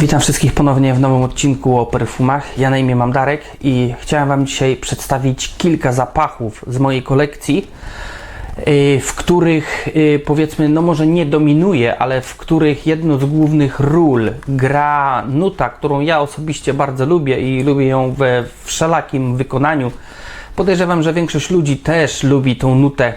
Witam wszystkich ponownie w nowym odcinku o perfumach. Ja na imię mam Darek i chciałem Wam dzisiaj przedstawić kilka zapachów z mojej kolekcji, yy, w których yy, powiedzmy, no może nie dominuje, ale w których jedną z głównych ról gra nuta, którą ja osobiście bardzo lubię i lubię ją we wszelakim wykonaniu. Podejrzewam, że większość ludzi też lubi tą nutę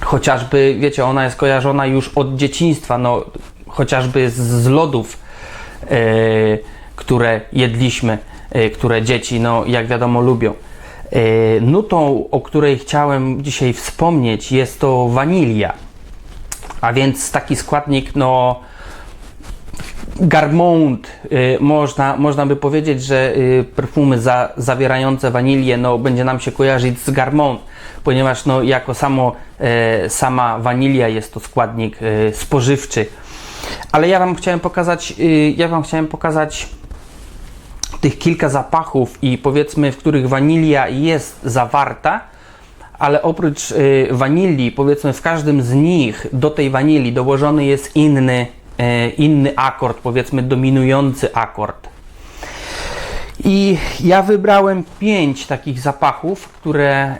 chociażby, wiecie, ona jest kojarzona już od dzieciństwa, no chociażby z, lodów, które jedliśmy, e, które dzieci, no jak wiadomo, lubią. E, nutą, o której chciałem dzisiaj wspomnieć, jest to wanilia, a więc taki składnik, no Garmont, można, można by powiedzieć, że perfumy za, zawierające wanilię no, będzie nam się kojarzyć z Garmont, ponieważ no, jako samo, e, sama wanilia jest to składnik e, spożywczy. Ale ja Wam chciałem pokazać, y, ja Wam chciałem pokazać tych kilka zapachów i powiedzmy, w których wanilia jest zawarta, ale oprócz y, wanilii, powiedzmy w każdym z nich do tej wanilii dołożony jest inny e, inny akord, powiedzmy dominujący akord. I ja wybrałem pięć takich zapachów, które,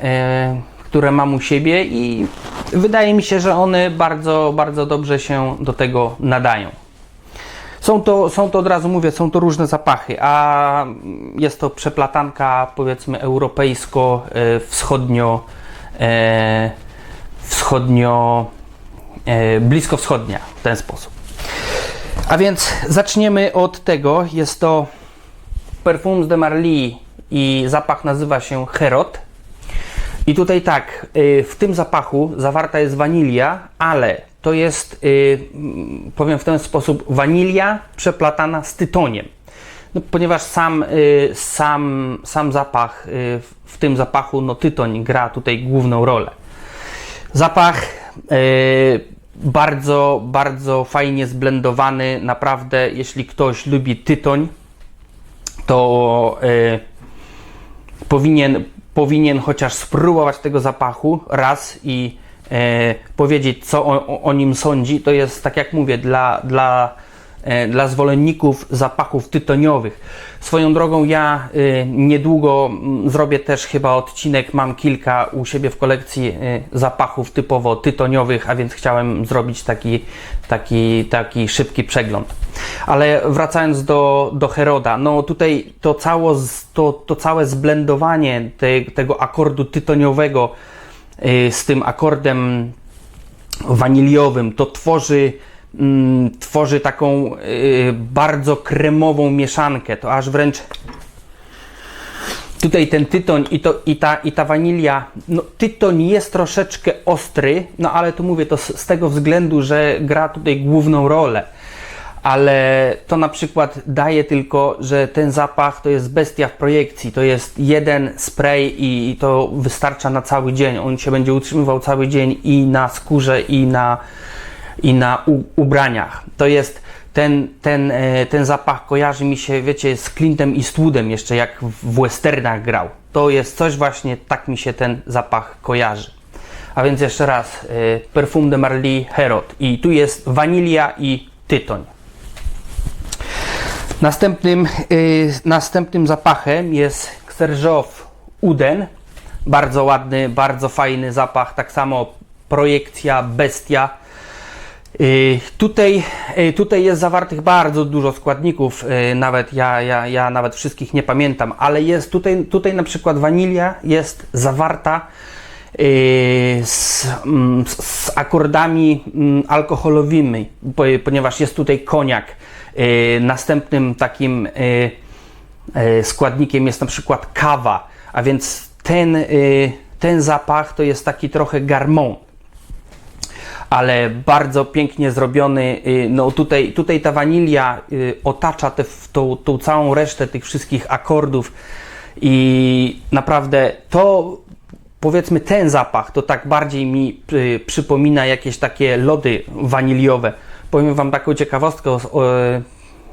które mam u siebie i wydaje mi się, że one bardzo, bardzo dobrze się do tego nadają. Są to, są to od razu mówię, są to różne zapachy, a jest to przeplatanka powiedzmy europejsko-wschodnio e, wschodnio e, blisko wschodnia w ten sposób. A więc zaczniemy od tego. Jest to Parfums de Marly i zapach nazywa się Herod. I tutaj tak, y, w tym zapachu zawarta jest wanilia, ale to jest, y, mm, powiem w ten sposób, wanilia przeplatana z tytoniem. No, ponieważ sam, y, sam, sam zapach, w tym zapachu, no tytoń gra tutaj główną rolę. Zapach bardzo, bardzo fajnie zblendowany. Naprawdę, jeśli ktoś lubi tytoń, to powinien, powinien chociaż spróbować tego zapachu raz i y, powiedzieć, co o, o, nim sądzi. To jest, tak jak mówię, dla, dla E, dla zwolenników zapachów tytoniowych. Swoją drogą ja y, niedługo zrobię też chyba odcinek, mam kilka u siebie w kolekcji y, zapachów typowo tytoniowych, a więc chciałem zrobić taki, taki, taki szybki przegląd. Ale wracając do, do Heroda, no tutaj to, cało, to, to całe zblendowanie te, tego akordu tytoniowego y, z tym akordem waniliowym, to tworzy mm, tworzy taką y, bardzo kremową mieszankę. To aż wręcz tutaj ten tytoń i, to, i, ta, i ta wanilia, no tytoń jest troszeczkę ostry, no ale tu mówię to z, z tego względu, że gra tutaj główną rolę. Ale to na przykład daje tylko, że ten zapach to jest bestia w projekcji. To jest jeden spray i, i to wystarcza na cały dzień. On się będzie utrzymywał cały dzień i na skórze, i na, i na ubraniach. To jest ten, ten, e, ten zapach kojarzy mi się, wiecie, z Clintem Eastwoodem jeszcze jak w westernach grał. To jest coś właśnie, tak mi się ten zapach kojarzy. A więc jeszcze raz, e, Perfum de Marly Herod i tu jest wanilia i tytoń. Następnym, e, następnym zapachem jest Xerjof Uden. Bardzo ładny, bardzo fajny zapach, tak samo projekcja Bestia Y, tutaj, y, tutaj jest zawartych bardzo dużo składników, y, nawet ja, ja, ja nawet wszystkich nie pamiętam, ale jest tutaj, tutaj na przykład wanilia jest zawarta z, mm, z akordami mm, alkoholowymi, ponieważ jest tutaj koniak. Następnym takim składnikiem jest na przykład kawa, a więc ten, ten zapach to jest taki trochę garmont ale bardzo pięknie zrobiony. No tutaj, tutaj ta wanilia otacza tę, tą, tą całą resztę tych wszystkich akordów i naprawdę to powiedzmy ten zapach to tak bardziej mi przypomina jakieś takie lody waniliowe. Powiem Wam taką ciekawostkę.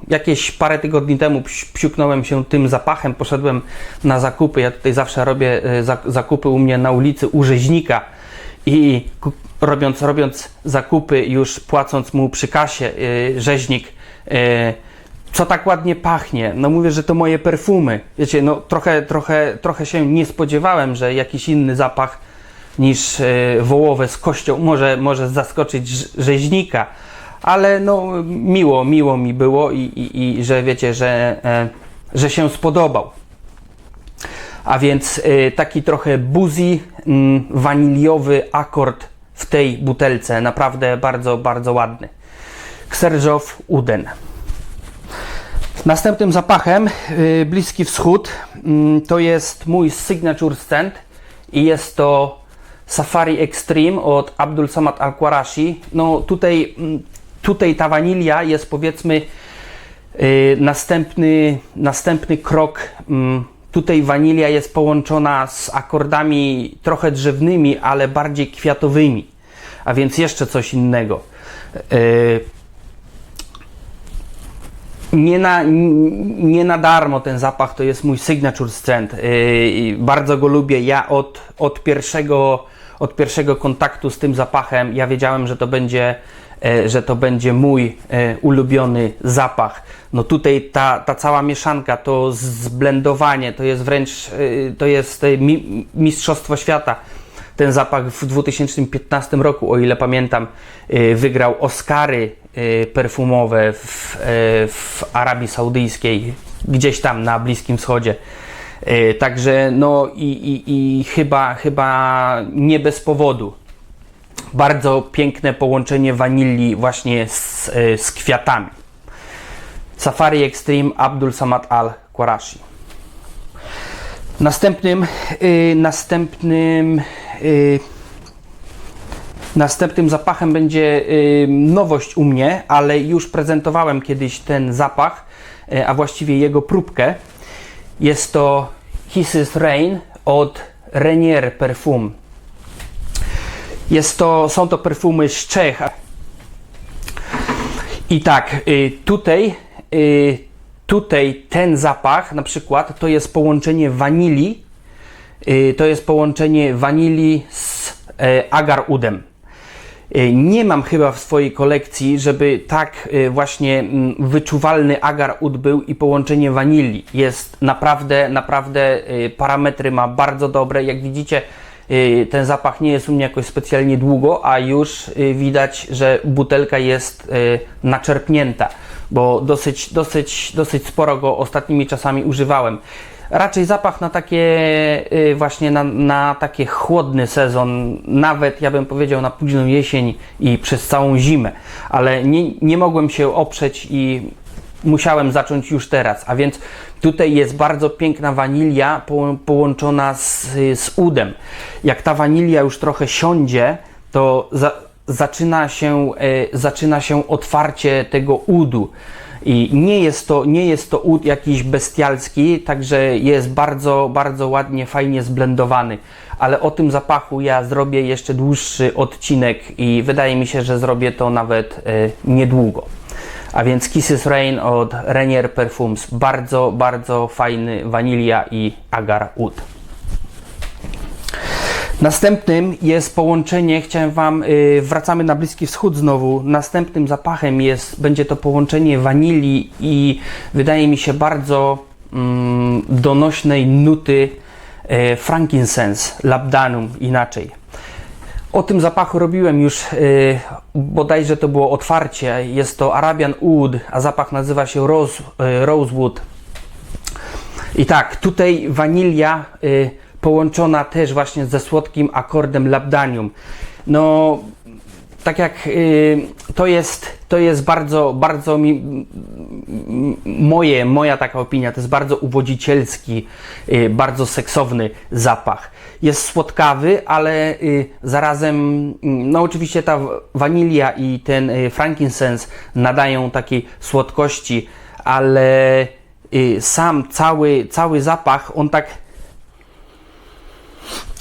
jakieś parę tygodni temu psiuknąłem się tym zapachem, poszedłem na zakupy. Ja tutaj zawsze robię zakupy u mnie na ulicy u rzeźnika i robiąc, robiąc zakupy, już płacąc mu przy kasie, yy, rzeźnik yy, co tak ładnie pachnie? No mówię, że to moje perfumy. Wiecie, no trochę, trochę, trochę się nie spodziewałem, że jakiś inny zapach niż e, wołowe z kością może, może zaskoczyć rz- rzeźnika. Ale no miło, miło mi było i, i, i że wiecie, że, e, że się spodobał. A więc y, taki trochę boozy, mm, waniliowy akord w tej butelce. Naprawdę bardzo, bardzo ładny. Kserżow Uden. Następnym zapachem, y, Bliski Wschód, mm, to jest mój signature scent i jest to Safari Extreme od Abdul Samad Al-Qarashi. No tutaj, mm, tutaj ta wanilia jest powiedzmy y, następny, następny krok. mm, Tutaj wanilia jest połączona z akordami trochę drzewnymi, ale bardziej kwiatowymi. A więc jeszcze coś innego. Y, nie na, nie na darmo ten zapach to jest mój signature. Yy, i bardzo go lubię. Ja od, od, pierwszego, od pierwszego kontaktu z tym zapachem ja wiedziałem, że to będzie, że to będzie mój e, ulubiony zapach. No tutaj ta, ta cała mieszanka, to zblendowanie, to jest wręcz e, to jest e, mi, mistrzostwo świata. Ten zapach w 2015 roku, o ile pamiętam, wygrał Oscary perfumowe w, w Arabii Saudyjskiej, gdzieś tam na Bliskim Wschodzie. Także no i, i, i chyba, chyba nie bez powodu. Bardzo piękne połączenie wanilii właśnie z, y, z kwiatami. Safari Extreme Abdul Samad Al Qurashi. Następnym, y, następnym, y, następnym zapachem będzie y, nowość u mnie, ale już prezentowałem kiedyś ten zapach, y, a właściwie jego próbkę. Jest to Kisses Rain od Renier Perfum. Jest to, są to perfumy z Czech. I tak, y, tutaj, y, tutaj ten zapach na przykład to jest połączenie wanilii, y, to jest połączenie wanilii z e, agar udem. Y, Nie mam chyba w swojej kolekcji, żeby tak y, właśnie mm, wyczuwalny agar ud był i połączenie wanilii. Jest naprawdę, naprawdę parametry ma bardzo dobre. Jak widzicie, ten zapach nie jest u mnie jakoś specjalnie długo, a już y, widać, że butelka jest y, naczerpnięta, bo dosyć, dosyć, dosyć sporo go ostatnimi czasami używałem. Raczej zapach na takie y, właśnie na, na taki chłodny sezon, nawet ja bym powiedział na późną jesień i przez całą zimę, ale nie, nie mogłem się oprzeć i musiałem zacząć już teraz. A więc tutaj jest bardzo piękna wanilia po, połączona z, z udem. Jak ta wanilia już trochę siądzie, to za, zaczyna, się, e, zaczyna się otwarcie tego udu. I nie jest to, nie jest to ud jakiś bestialski, także jest bardzo, bardzo ładnie, fajnie zblendowany. Ale o tym zapachu ja zrobię jeszcze dłuższy odcinek i wydaje mi się, że zrobię to nawet e, niedługo. A więc Kisses Rain od Renier Perfumes. Bardzo, bardzo fajny wanilia i agar oud. Następnym jest połączenie, chciałem Wam, y, wracamy na Bliski Wschód znowu. Następnym zapachem jest, będzie to połączenie wanilii i wydaje mi się bardzo mm, donośnej nuty e, frankincense, labdanum inaczej. O tym zapachu robiłem już y, bodajże to było otwarcie. Jest to Arabian Oud, a zapach nazywa się Rose, y, Rosewood. I tak, tutaj wanilia y, połączona też właśnie ze słodkim akordem labdanium. No, tak jak y, to jest, to jest bardzo, bardzo mi, moje, moja taka opinia, to jest bardzo uwodzicielski, y, bardzo seksowny zapach. Jest słodkawy, ale y, zarazem, mm, no oczywiście ta wanilia i ten frankincense nadają takiej słodkości, ale sam cały, cały zapach, on tak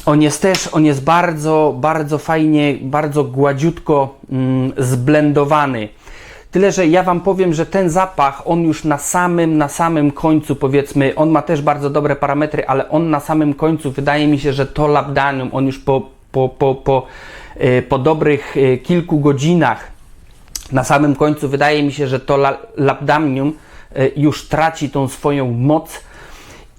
on jest też, on jest bardzo, bardzo fajnie, bardzo gładziutko mm, zblendowany. Tyle, że ja Wam powiem, że ten zapach, on już na samym, na samym końcu, powiedzmy, on ma też bardzo dobre parametry, ale on na samym końcu, wydaje mi się, że to labdanum, on już po, po, po, po, y, po dobrych y, kilku godzinach, na samym końcu, wydaje mi się, że to la- y, już traci tą swoją moc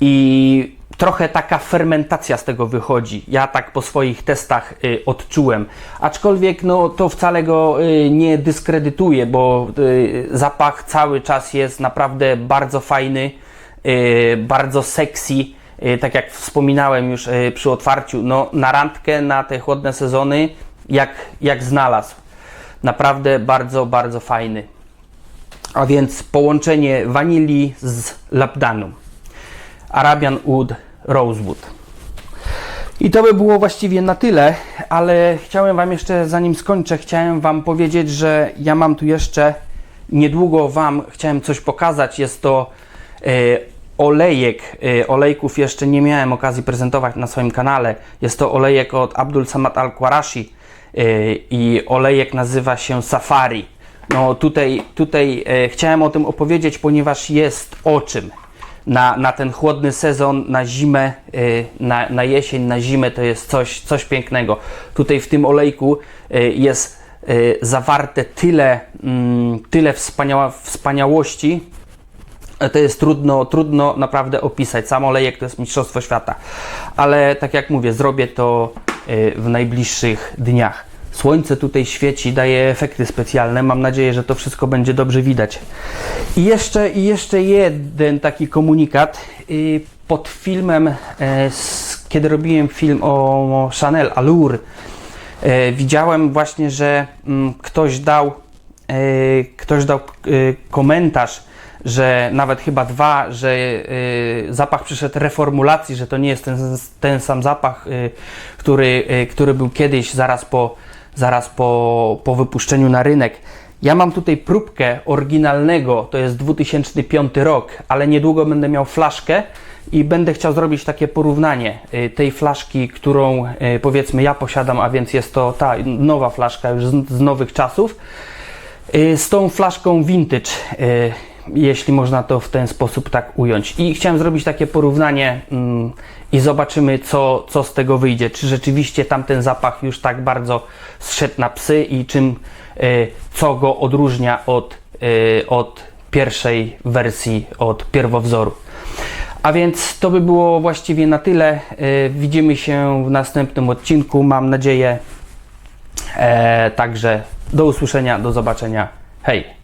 i trochę taka fermentacja z tego wychodzi. Ja tak po swoich testach y, odczułem. Aczkolwiek no, to wcale go y, nie dyskredytuje, bo y, zapach cały czas jest naprawdę bardzo fajny, y, bardzo sexy. Y, tak jak wspominałem już y, przy otwarciu, no, na randkę, na te chłodne sezony, jak, jak znalazł. Naprawdę bardzo, bardzo fajny. A więc połączenie wanilii z labdanum. Arabian Wood Rosewood. I to by było właściwie na tyle, ale chciałem Wam jeszcze, zanim skończę, chciałem Wam powiedzieć, że ja mam tu jeszcze niedługo Wam chciałem coś pokazać. Jest to e, olejek. E, olejków jeszcze nie miałem okazji prezentować na swoim kanale. Jest to olejek od Abdul Samad Al-Qurashi e, i olejek nazywa się Safari. No tutaj, tutaj e, chciałem o tym opowiedzieć, ponieważ jest o czym na, na ten chłodny sezon, na zimę, y, na, na jesień, na zimę to jest coś, coś pięknego. Tutaj w tym olejku y, jest y, zawarte tyle, mm, tyle wspaniała, wspaniałości, to jest trudno, trudno naprawdę opisać. Sam olejek to jest mistrzostwo świata. Ale tak jak mówię, zrobię to w najbliższych dniach. Słońce tutaj świeci, daje efekty specjalne. Mam nadzieję, że to wszystko będzie dobrze widać. I jeszcze, jeszcze jeden taki komunikat. Y, Pod filmem, e, kiedy robiłem film o Chanel Allure, e, widziałem właśnie, że mm, ktoś dał, e, ktoś dał komentarz, że nawet chyba dwa, że zapach przyszedł reformulacji, że to nie jest ten, ten sam zapach, który, który był kiedyś zaraz po, zaraz po, po wypuszczeniu na rynek. Ja mam tutaj próbkę oryginalnego, to jest 2005 rok, ale niedługo będę miał flaszkę i będę chciał zrobić takie porównanie y, tej flaszki, którą y, powiedzmy ja posiadam, a więc jest to ta nowa flaszka już z, z nowych czasów, y, z tą flaszką vintage, jeśli można to w ten sposób tak ująć. I chciałem zrobić takie porównanie mm, i zobaczymy, co, co z tego wyjdzie. Czy rzeczywiście tamten zapach już tak bardzo zszedł na psy i czym, y, co go odróżnia od, y, od pierwszej wersji, od pierwowzoru. A więc to by było właściwie na tyle. Y, Widzimy się w następnym odcinku. Mam nadzieję. E, także do usłyszenia, do zobaczenia. Hej!